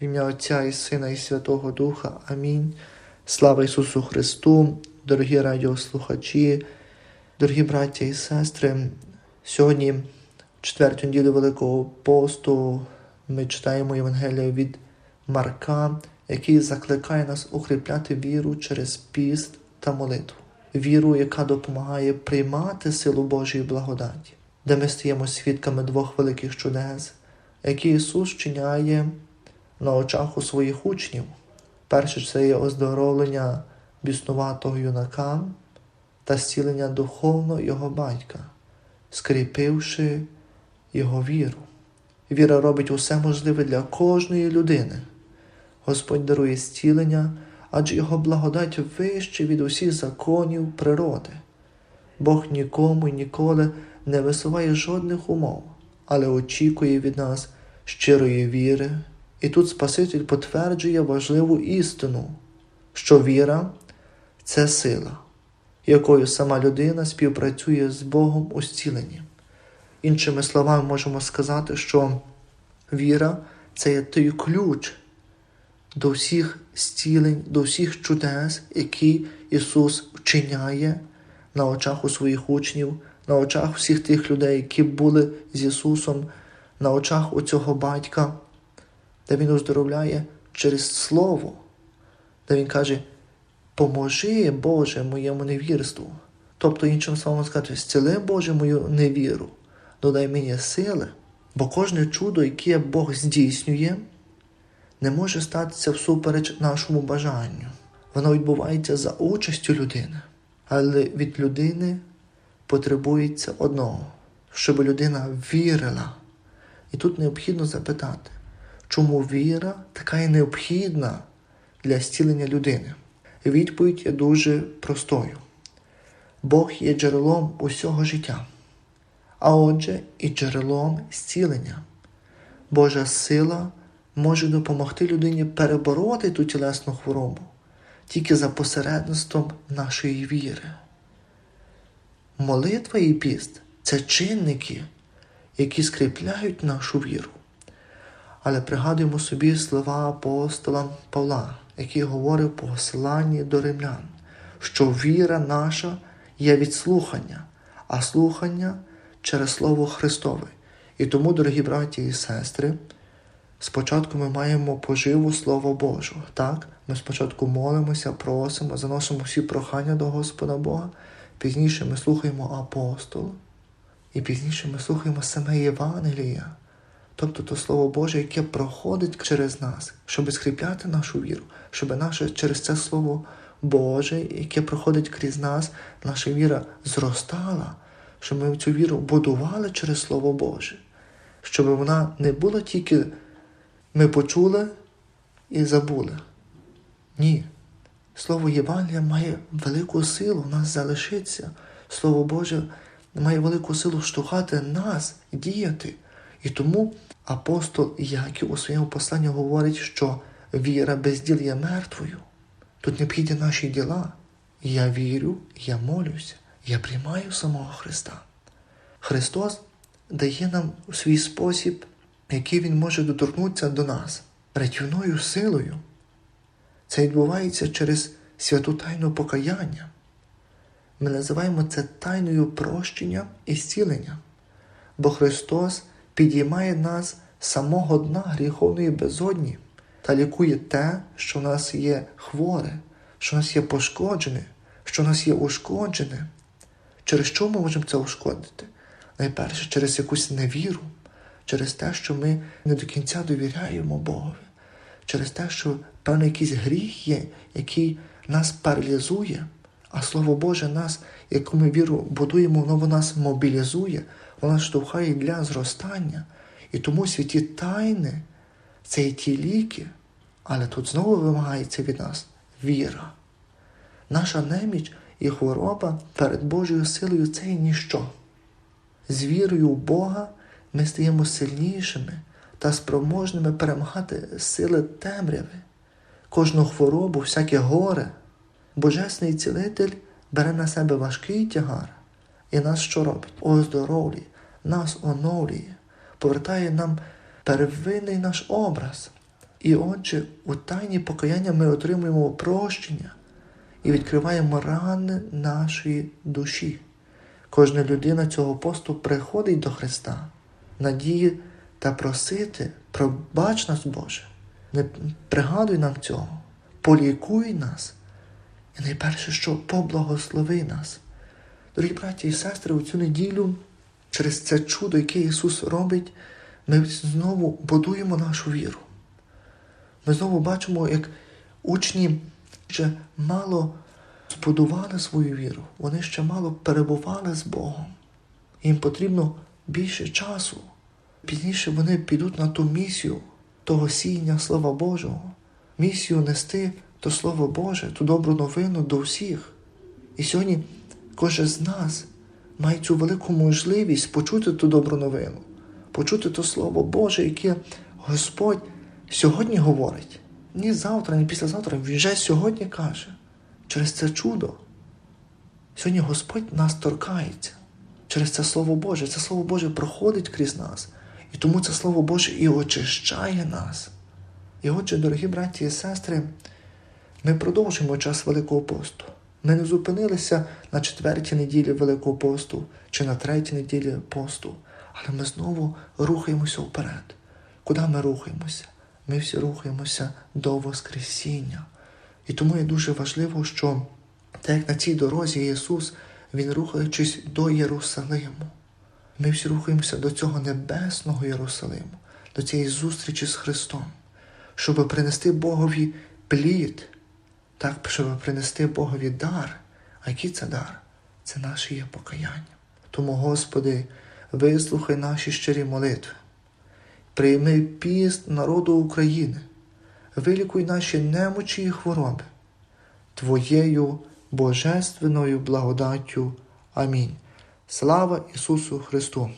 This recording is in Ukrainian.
В ім'я Отця і Сина, і Святого Духа. Амінь. Слава Ісусу Христу, дорогі радіослухачі, дорогі браття і сестри. Сьогодні, четверту неділю Великого посту, ми читаємо Євангелія від Марка, який закликає нас укріпляти віру через піст та молитву. Віру, яка допомагає приймати силу Божої благодаті, де ми стаємо свідками двох великих чудес, які Ісус чиняє на очах у своїх учнів. Перше це є оздоровлення біснуватого юнака та зцілення духовно його батька, скріпивши його віру. Віра робить усе можливе для кожної людини. Господь дарує зцілення, адже Його благодать вище від усіх законів природи. Бог нікому і ніколи не висуває жодних умов, але очікує від нас щирої віри. І тут Спаситель потверджує важливу істину, що віра це сила, якою сама людина співпрацює з Богом у зціленні. Іншими словами, можемо сказати, що віра це той ключ до всіх зцілень, до всіх чудес, які Ісус вчиняє на очах у своїх учнів, на очах всіх тих людей, які були з Ісусом, на очах у цього батька де Він оздоровляє через Слово, де Він каже, поможи, Боже, моєму невірству. Тобто, іншим словом сказати, зціли Боже мою невіру, додай мені сили, бо кожне чудо, яке Бог здійснює, не може статися всупереч нашому бажанню. Воно відбувається за участю людини. Але від людини потребується одного, щоб людина вірила. І тут необхідно запитати, чому віра така і необхідна для зцілення людини? Відповідь є дуже простою. Бог є джерелом усього життя, а отже, і джерелом зцілення. Божа сила може допомогти людині перебороти ту тілесну хворобу тільки за посередництвом нашої віри. Молитва і піст це чинники, які скріпляють нашу віру. Але пригадуємо собі слова апостола Павла, який говорив по посланні до римлян, що віра наша є від слухання, а слухання через Слово Христове. І тому, дорогі браті і сестри, спочатку ми маємо поживу Слова Божого. Так? Ми спочатку молимося, просимо, заносимо всі прохання до Господа Бога, пізніше ми слухаємо апостола, і пізніше ми слухаємо саме Євангелія тобто то Слово Боже, яке проходить через нас, щоб скріпляти нашу віру, щоб наше через це Слово Боже, яке проходить крізь нас, наша віра зростала, щоб ми цю віру будували через Слово Боже, щоб вона не була тільки ми почули і забули. Ні. Слово Євангелія має велику силу в нас залишиться. Слово Боже має велику силу штовхати нас діяти. І тому апостол Яків у своєму посланні говорить, що віра без діл є мертвою. Тут необхідні наші діла. Я вірю, я молюся, я приймаю самого Христа. Христос дає нам свій спосіб, який Він може доторкнутися до нас рятівною силою. Це відбувається через святу тайну покаяння. Ми називаємо це тайною прощення і зцілення, бо Христос підіймає нас самого дна гріховної безодні та лікує те, що в нас є хворе, що в нас є пошкоджене, що в нас є ушкоджене. Через що ми можемо це ушкодити? Найперше, через якусь невіру, через те, що ми не до кінця довіряємо Богові, через те, що певний якийсь гріх є, який нас паралізує, а Слово Боже нас, яку ми віру будуємо, воно нас мобілізує, вона штовхає для зростання. І тому святі тайни це і ті ліки, але тут знову вимагається від нас віра. Наша неміч і хвороба перед Божою силою це і ніщо. З вірою в Бога ми стаємо сильнішими та спроможними перемагати сили темряви, кожну хворобу, всяке горе. Божесний цілитель бере на себе важкий тягар і нас що робить? Оздоровлює, нас оновлює, повертає нам первинний наш образ, І отже, у тайні покаяння ми отримуємо прощення і відкриваємо рани нашої душі. Кожна людина цього посту приходить до Христа, надії та просити, пробач нас, Боже, не пригадуй нам цього, полікуй нас, і найперше, що поблагослови нас. Дорогі браті і сестри, у цю неділю, через це чудо, яке Ісус робить, ми знову будуємо нашу віру. Ми знову бачимо, як учні ще мало збудували свою віру, вони ще мало перебували з Богом. Їм потрібно більше часу. Пізніше вони підуть на ту місію того сіяння Слова Божого, місію нести то Слово Боже, ту добру новину до всіх. І сьогодні кожен з нас має цю велику можливість почути ту добру новину, почути то Слово Боже, яке Господь сьогодні говорить. Ні завтра, ні післязавтра, Він вже сьогодні каже. Через це чудо. Сьогодні Господь нас торкається через це Слово Боже. Це Слово Боже проходить крізь нас. І тому це Слово Боже і очищає нас. І отже, дорогі браті і сестри, ми продовжуємо час Великого посту. Ми не зупинилися на четвертій неділі Великого посту чи на третій неділі посту, але ми знову рухаємося вперед. Куди ми рухаємося? Ми всі рухаємося до Воскресіння. І тому є дуже важливо, що так як на цій дорозі Ісус, Він рухаючись до Єрусалиму. Ми всі рухаємося до цього небесного Єрусалиму, до цієї зустрічі з Христом, щоб принести Богові плід, так, щоб принести Богові дар. А який це дар? Це наше є покаяння. Тому, Господи, вислухай наші щирі молитви, прийми піст народу України, вилікуй наші немочі і хвороби, Твоєю божественною благодаттю. Амінь. Слава Ісусу Христу!